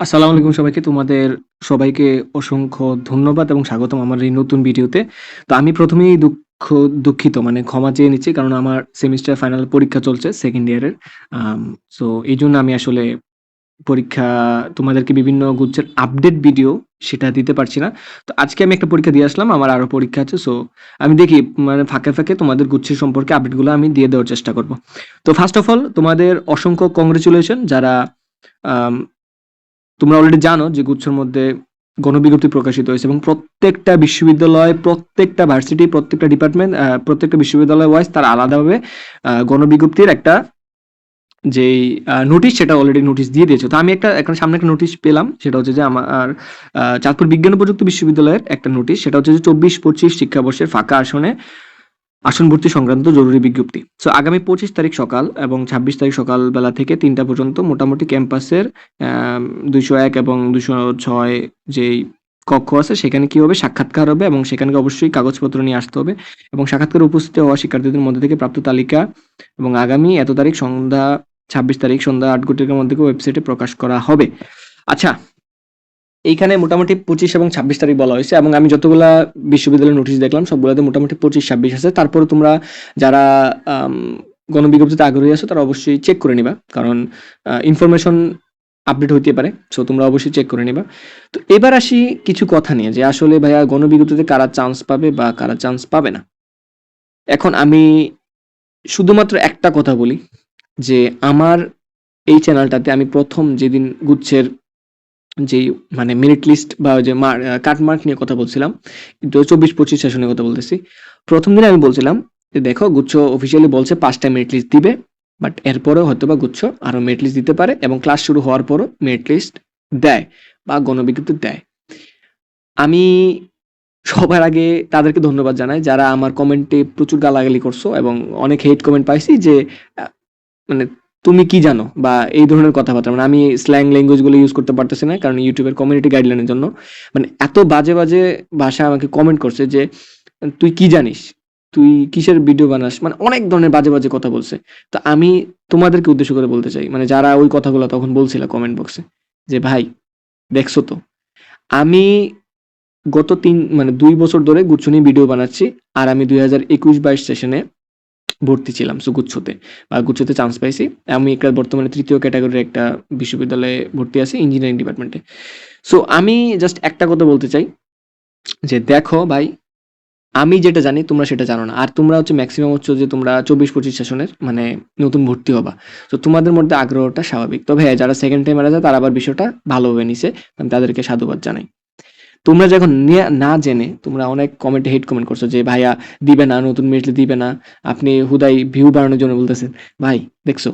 আসসালামু আলাইকুম সবাইকে। তোমাদের সবাইকে অসংখ্য ধন্যবাদ এবং স্বাগতম আমার এই নতুন ভিডিওতে। তো আমি প্রথমেই দুঃখ দুঃখিত মানে ক্ষমা চেয়ে নিচ্ছি। কারণ আমার সেমিস্টার ফাইনাল পরীক্ষা চলছে সেকেন্ড ইয়ারের। সো এই জন্য আমি আসলে পরীক্ষা তোমাদেরকে বিভিন্ন গুচ্ছের আপডেট ভিডিও সেটা দিতে পারছি না। তো আজকে আমি একটা পরীক্ষা দিয়ে আসলাম। আমার আরও পরীক্ষা আছে। সো আমি দেখি মানে ফাঁকে, ফাঁকে তোমাদের গুচ্ছের সম্পর্কে আপডেটগুলো আমি দিয়ে দেওয়ার চেষ্টা করব। তো ফার্স্ট অফ অল তোমাদের অসংখ্য কংগ্রেচুলেশন যারা তোমরা অলরেডি জানো যে গুচ্ছর মধ্যে গণবিজ্ঞপ্তি প্রকাশিত হয়েছে এবং প্রত্যেকটা বিশ্ববিদ্যালয়, প্রত্যেকটা ভার্সিটি, প্রত্যেকটা ডিপার্টমেন্ট প্রত্যেকটা বিশ্ববিদ্যালয় ওয়াইজ তার আলাদাভাবে গণবিজ্ঞপ্তির একটা যেই নোটিশ সেটা অলরেডি নোটিশ দিয়ে দিয়েছে। তো আমি একটা এখানে সামনে একটা নোটিশ পেলাম। সেটা হচ্ছে যে আমার চাঁদপুর বিজ্ঞান প্রযুক্তি বিশ্ববিদ্যালয়ের একটা নোটিশ। সেটা হচ্ছে যে ২৪-২৫ শিক্ষাবর্ষের ফাঁকা আসনে আসন ভর্তি সংক্রান্ত জরুরি বিজ্ঞপ্তি। সো আগামী ২৫ তারিখ সকাল এবং ২৬ তারিখ সকাল বেলা থেকে তিনটা পর্যন্ত মোটামুটি ক্যাম্পাসের, আম ২০১ এবং ২০৬ যেই কক্ষ আছে, সেখানে কি হবে সাক্ষাৎকার হবে এবং সেখানে অবশ্যই কাগজপত্র নিয়ে আসতে হবে এবং সাক্ষাৎকারে উপস্থিত হওয়া শিক্ষার্থীদের মধ্যে থেকে প্রাপ্ত তালিকা এবং আগামী এত তারিখ সন্ধ্যা ২৬ তারিখ সন্ধ্যা আট ঘটিকার মধ্যে ওয়েবসাইটে প্রকাশ করা হবে। আচ্ছা এইখানে মোটামুটি ২৫ এবং ২৬ তারিখ বলা হয়েছে এবং আমি যতগুলা বিশ্ববিদ্যালয়ের নোটিশ দেখলাম, সবগুলাতে মোটামুটি ২৫-২৬ আছে। তারপরে তোমরা যারা গণবিজ্ঞপ্তিতে আগ্রহী আছো, তারা অবশ্যই চেক করে নিবা। কারণ ইনফরমেশন আপডেট হইতে পারে। সো তোমরা অবশ্যই চেক করে নিবা। তো এবার আসি কিছু কথা নিয়ে, যে আসলে ভাইয়া গণবিজ্ঞপ্তিতে কারা চান্স পাবে বা কারা চান্স পাবে না। এখন আমি শুধুমাত্র একটা কথা বলি, যে আমার এই চ্যানেলটাতে আমি প্রথম যেদিন গুচ্ছের যেই মানে মেরিট লিস্ট বা যে মার আ কাট মার্ক নিয়ে কথা বলছিলাম। তো ২৪-২৫ সেশনের কথা বলতেছি। প্রথম দিনে আমি বলছিলাম যে দেখো, গুচ্ছ অফিসিয়ালি বলছে ৫ টা মেরিট লিস্ট দিবে। বাট এরপরেও হয়তো বা গুচ্ছ আরও মেরিট লিস্ট দিতে পারে এবং ক্লাস শুরু হওয়ার পরও মেরিট লিস্ট দেয় বা গণবিজ্ঞপ্তি দেয়। আমি সবার আগে তাদেরকে ধন্যবাদ জানাই যারা আমার কমেন্টে প্রচুর গালাগালি করছ এবং অনেক হেট কমেন্ট পাইছি যে মানে তুমি কি জানো? বা এই ধরনের কথাবার্তা। মানে আমি স্ল্যাং ল্যাঙ্গুয়েজগুলো ইউজ করতে পারতেছি না। কারণ ইউটিউবের কমিউনিটি গাইডলাইনের জন্য। মানে এত বাজে, বাজে ভাষা আমাকে কমেন্ট করছে যে তুই কি জানিস? তুই কিসের ভিডিও বানাস? মানে অনেক ধরনের বাজে, বাজে কথা বলছে। তো আমি তোমাদেরকে উদ্দেশ্য করে বলতে চাই। মানে যারা ওই কথাগুলো তখন বলছিলা কমেন্ট বক্সে যে ভাই দেখছ তো? আমি গত তিন মানে দুই বছর ধরে গুচ্ছ নিয়ে ভিডিও বানাচ্ছি। আর আমি ২০২১-২২ সেশনে ভর্তি ছিলাম সো গুচ্ছতে বা গুচ্ছতে চান্স পাইছি। আমি একটা বর্তমানে ৩য় ক্যাটেগরির একটা বিশ্ববিদ্যালয়ে ভর্তি আছি ইঞ্জিনিয়ারিং ডিপার্টমেন্টে। সো আমি জাস্ট একটা কথা বলতে চাই, যে দেখো ভাই, আমি যেটা জানি, তোমরা সেটা জানো না। আর তোমরা হচ্ছে ম্যাক্সিমাম হচ্ছে যে তোমরা ২৪-২৫ সেশনের মানে নতুন ভর্তি হবা। তো তোমাদের মধ্যে আগ্রহটা স্বাভাবিক। তবে হ্যাঁ যারা 2nd টাইমার আছে, তারা আবার বিষয়টা ভালোভাবে নিছে। আমি তাদেরকে সাধুবাদ জানাই। তোমরা যখন না জেনে তোমরা অনেক কমেন্টে হেট কমেন্ট করছ যে ভাইয়া দিবে না, নতুন মেরিট দিবে না। আপনি হুদাই ভিউ বাড়ানোর জন্য বলতেছেন। ভাই দেখছ?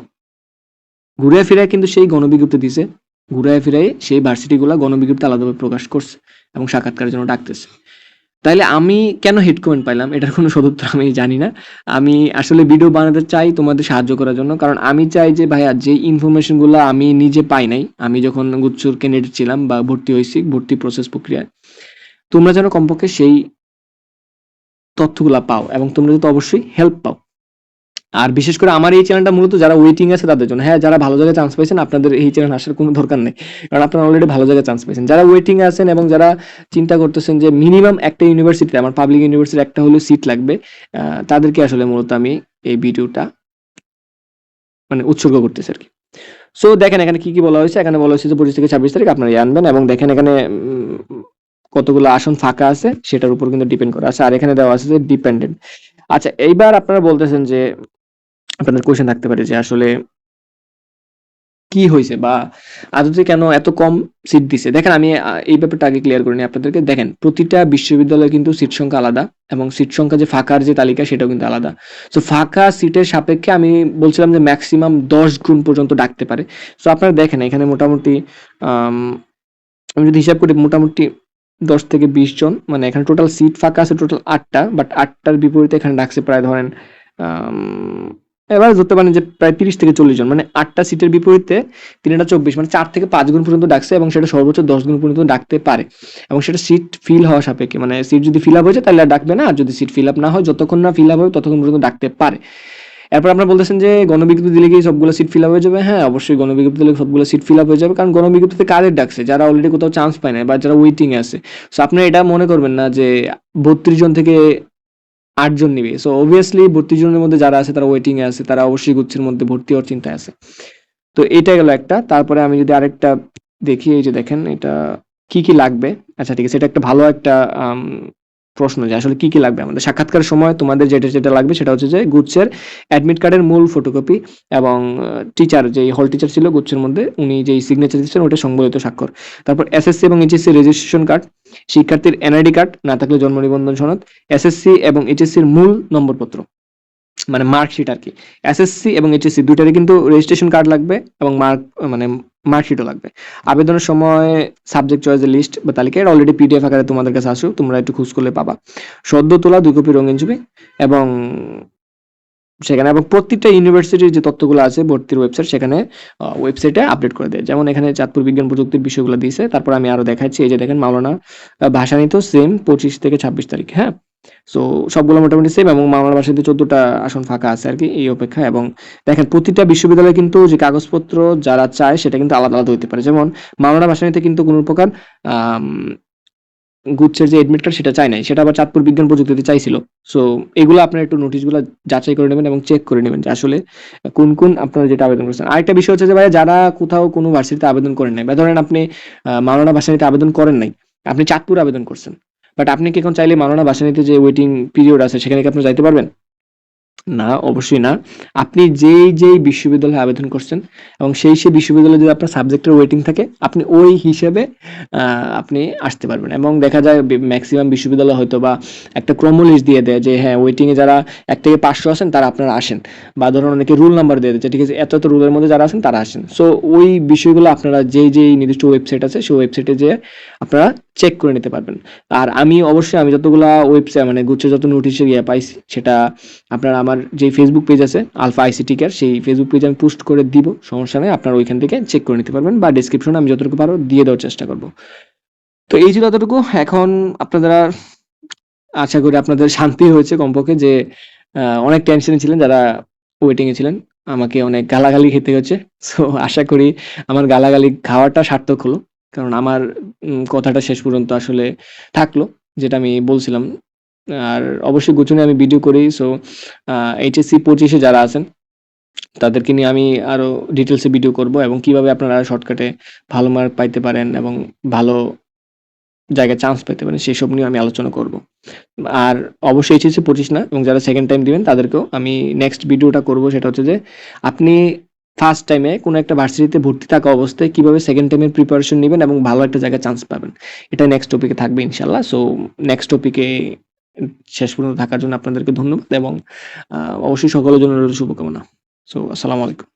ঘুরে ফিরায় কিন্তু সেই গণবিজ্ঞপ্তি দিছে। ঘুরে ফিরে সেই ভার্সিটিগুলো গণবিজ্ঞপ্তি আলাদাভাবে প্রকাশ করছে এবং সাক্ষাৎকারের জন্য ডাকতেছে। তাইলে আমি কেন হেড কমেন্ট পাইলাম এটার কোনো সদুত্তর আমি জানি না। আমি আসলে ভিডিও বানাতে চাই তোমাদের সাহায্য করার জন্য। কারণ আমি চাই যে ভাইয়া যে ইনফরমেশনগুলো আমি নিজে পাই নাই, আমি যখন গুচ্ছুর ক্যান্ডিডেট ছিলাম বা ভর্তি হয়েছি ভর্তি প্রসেস প্রক্রিয়ায়। তোমরা যেন কমপক্ষে সেই তথ্যগুলা পাও এবং তোমরা যাতে অবশ্যই হেল্প পাও। আর বিশেষ করে আমার এই চ্যানেলটা মূলত যারা ওয়েটিং আছে তাদের জন্য। হ্যাঁ, যারা ভালো জায়গায় চান্স পাইছেন আপনাদের এই চ্যানেল আসার কোনো দরকার নেই। কারণ আপনারা অলরেডি ভালো জায়গায় চান্স পাইছেন। যারা ওয়েটিং আছেন এবং যারা চিন্তা করতেছেন যে মিনিমাম একটা ইউনিভার্সিটিতে আমার পাবলিক ইউনিভার্সিটির একটা হলেও সিট লাগবে। তাদেরকে আসলে মূলত আমি এই ভিডিওটা মানে উৎসর্গ করতেছি আর কি সো দেখেন এখানে কি, কি বলা হয়েছে? এখানে বলা হয়েছে যে ২৫ থেকে ২৬ তারিখ আপনারা আনবেন এবং দেখেন এখানে কতগুলো আসন ফাঁকা আছে সেটার উপর কিন্তু ডিপেন্ড করা আছে। আর এখানে দেওয়া আছে যে ডিপেন্ডেন্ট। আচ্ছা এইবার আপনারা বলতেছেন যে আপনাদের কোয়েশ্চেন থাকতে পারে যে আসলে কি হয়েছে বা আদতে কেন এত কম সিট দিছে? দেখেন, আমি এই ব্যাপারটা আগে ক্লিয়ার করে নিই আপনাদেরকে। দেখেন, প্রতিটা বিশ্ববিদ্যালয়ে কিন্তু সিট সংখ্যা আলাদা এবং সিট সংখ্যা যে ফাঁকার যে তালিকা সেটাও কিন্তু আলাদা। সো ফাঁকা সিটের সাপেক্ষে আমি বলছিলাম যে ম্যাক্সিমাম দশ গুণ পর্যন্ত ডাকতে পারে। সো আপনারা দেখেন, এখানে মোটামুটি, আম যদি হিসাব করি, মোটামুটি ১০ থেকে ২০ জন মানে এখানে টোটাল সিট ফাঁকা আছে টোটাল আটটা বাট আটটার বিপরীতে এখানে ডাকছে প্রায় ধরেন এবার ধরতে পারেন যে প্রায় ৩০ থেকে ৪০ জন। মানে আটটা সিটের বিপরীতে ৩ টা ২৪ মানে চার থেকে পাঁচ গুণ পর্যন্ত ডাকছে এবং সেটা সর্বোচ্চ ১০ গুণ পর্যন্ত ডাকতে পারে। এবং সেটা সিট ফিল হওয়া সাপেক্ষে। মানে সিট যদি ফিল আপ হয়ে যায় তাহলে আর ডাকবে না। আর যদি সিট ফিল আপ না হয়, যতক্ষণ না ফিল আপ হবে ততক্ষণ পর্যন্ত ডাকতে পারে। এরপর আপনারা বলতেছেন যে গণবিজ্ঞপ্তি দিলে কি সবগুলো সিট ফিল আপ হয়ে যাবে হ্যাঁ অবশ্যই গণবিজ্ঞপ্তি দিলে সবগুলো সিট ফিল আপ হয়ে যাবে, কারণ গণবিজ্ঞপ্তিতে কাদের ডাকছে যারা অলরেডি কোথাও চান্স পায় না বা যারা ওয়েটিং আছে সো আপনারা এটা মনে করবেন না যে বত্রিশ জন থেকে আটজন নিবে। সো অবভিয়াসলি ভর্তি জনের মধ্যে যারা আছে, তারা ওয়েটিংয়ে আছে, তারা অবশ্যই গুচ্ছের মধ্যে ভর্তি হওয়ার চিন্তা আছে। তো এটা গেল একটা। তারপরে আমি যদি আরেকটা দেখি, এই যে দেখেন, এটা কি কি লাগবে? আচ্ছা ঠিক আছে, এটা একটা ভালো একটা প্রশ্ন যে আসলে কি কি লাগবে আমাদের? সাক্ষাৎকার সময় তোমাদের যেটা যেটা লাগবে সেটা হচ্ছে যে গুচ্ছের অ্যাডমিট কার্ডের মূল ফটোকপি এবং টিচার যে হল টিচার ছিল গুচ্ছের মধ্যে উনি যেই সিগনেচার দিচ্ছেন ওটা সংবলিত স্বাক্ষর। তারপর এসএসসি এবং এইচএসসি রেজিস্ট্রেশন কার্ড শিক্ষার্থীর এনআইডি কার্ড না থাকলে জন্ম নিবন্ধন সনদ এসএসসি এবং এইচএসসির মূল নম্বরপত্র। মানে মার্কশিট আর কি। এসএসসি এবং এইচএসসি দুইটারই কিন্তু রেজিস্ট্রেশন কার্ড লাগবে এবং মার্ক মানে মার্কশিটও লাগবে। আবেদনের সময় সাবজেক্ট চয়েসের লিস্ট বা তালিকা এটা অলরেডি পিডিএফ আকারে তোমাদের কাছে আসুক তোমরা একটু খোঁজ করলে পাবা। সদ্য তোলা দুই কপি রঙিন ছবি এবং সেখানে এবং প্রত্যেকটা ইউনিভার্সিটির যে তথ্যগুলো আছে ভর্তির ওয়েবসাইট সেখানে ওয়েবসাইটে আপডেট করে দেয়। যেমন এখানে চাঁদপুর বিজ্ঞান প্রযুক্তির বিষয়গুলো দিয়েছে তারপর আমি আরও দেখাচ্ছি এই যে দেখেন মাওলানা আহ, ভাসানিত সেম পঁচিশ থেকে ছাব্বিশ তারিখ হ্যাঁ? সো সবগুলো মোটামুটি সেম এবং মাওলানা ভাষাতে চোদ্দটা আসন ফাঁকা আছে আর কি এই অপেক্ষা এবং দেখেন প্রতিটা বিশ্ববিদ্যালয়ে কিন্তু যে কাগজপত্র যারা চায় সেটা কিন্তু আলাদা আলাদা হতে পারে। যেমন মাওলানা ভাষানিতে কিন্তু কোনো প্রকার গুচ্ছের যে এডমিট কার্ড সেটা চাই নাই, সেটা আবার চাঁদপুর বিজ্ঞান প্রযুক্তিতে চাইছিল। সো এগুলো আপনার একটু নোটিশগুলো যাচাই করে নেবেন এবং চেক করে নেবেন যে আসলে কোন কোন আপনারা যেটা আবেদন করেছেন। আরেকটা বিষয় হচ্ছে যে ভাই যারা কোথাও কোনো ভার্সিটিতে আবেদন করেন নাই বা ধরেন আপনি মাওলানা ভাষানিতে আবেদন করেন নাই, আপনি চাঁদপুর আবেদন করছেন বাট আপনি কি এখন চাইলে মাওলানা বাসানিতে যে ওয়েটিং পিরিয়ড আছে, সেখানে কি আপনি যাইতে পারবেন? না, অবশ্যই না। আপনি যেই যেই বিশ্ববিদ্যালয়ে আবেদন করছেন এবং সেই সেই বিশ্ববিদ্যালয়ে যদি আপনার সাবজেক্টের ওয়েটিং থাকে, আপনি ওই হিসেবে আপনি আসতে পারবেন। এবং দেখা যায় ম্যাক্সিমাম বিশ্ববিদ্যালয় হয়তো বা একটা ক্রম লিস্ট দিয়ে দেয় যে হ্যাঁ ওয়েটিংয়ে যারা এক থেকে পাঁচশো আছেন, তারা আপনারা আসেন। বা ধরুন অনেকে রুল নাম্বার দিয়ে দিচ্ছে, ঠিক আছে, এত এত রুলের মধ্যে যারা আছেন, তারা আসেন। সো ওই বিষয়গুলো আপনারা যেই যেই নির্দিষ্ট ওয়েবসাইট আছে, সেই ওয়েবসাইটে যেয়ে আপনারা চেক করে নিতে পারবেন। আর আমি অবশ্যই, আমি যতগুলা ওয়েবসাইট মানে গুচ্ছ যত নোটিশে গিয়ে পাইছি, সেটা আপনারা আমার যে ফেসবুক পেজ আছে আলফা আইসিটি কেয়ার সেই ফেসবুক পেজ আমি পোস্ট করে দিব, সমস্যা নেই, আপনারা ওইখান থেকে চেক করে নিতে পারবেন বা ডিসক্রিপশনে আমি যতটুকু পারো দিয়ে দেওয়ার চেষ্টা করব। তো এই ছিল ততটুকু এখন আপনারা আশা করি আপনাদের শান্তি হয়েছে কমপক্ষে যে অনেক টেনশনে ছিলেন, যারা ওয়েটিংয়ে ছিলেন, আমাকে অনেক গালাগালি খেতে হচ্ছে সো আশা করি আমার গালাগালি খাওয়াটা সার্থক হলো, কারণ আমার কথাটা শেষ পর্যন্ত আসলে থাকল, যেটা আমি বলছিলাম। আর অবশ্যই গুছনে আমি ভিডিও করি সো এইচএসসি পঁচিশে যারা আছেন, তাদেরকে নিয়ে আমি আরও ডিটেলসে ভিডিও করব এবং কীভাবে আপনারা শর্টকাটে ভালো মার্ক পাইতে পারেন এবং ভালো জায়গায় চান্স পেতে পারেন, সেসব নিয়ে আমি আলোচনা করব। আর অবশ্যই এইচএসসি পঁচিশ না, এবং যারা সেকেন্ড টাইম দিবেন, তাদেরকেও আমি নেক্সট ভিডিওটা করব, সেটা হচ্ছে যে, আপনি ফার্স্ট টাইমে কোনো একটা ভার্সিটিতে ভর্তি থাকা অবস্থায় কীভাবে সেকেন্ড টাইমের প্রিপারেশন নেবেন এবং ভালো একটা জায়গায় চান্স পাবেন, এটা নেক্সট টপিকে থাকবে ইনশাল্লাহ সো নেক্সট টপিকে শেষ পর্যন্ত থাকার জন্য আপনাদেরকে ধন্যবাদ এবং অবশ্যই সকলের জন্য শুভকামনা। সো আসসালামু আলাইকুম।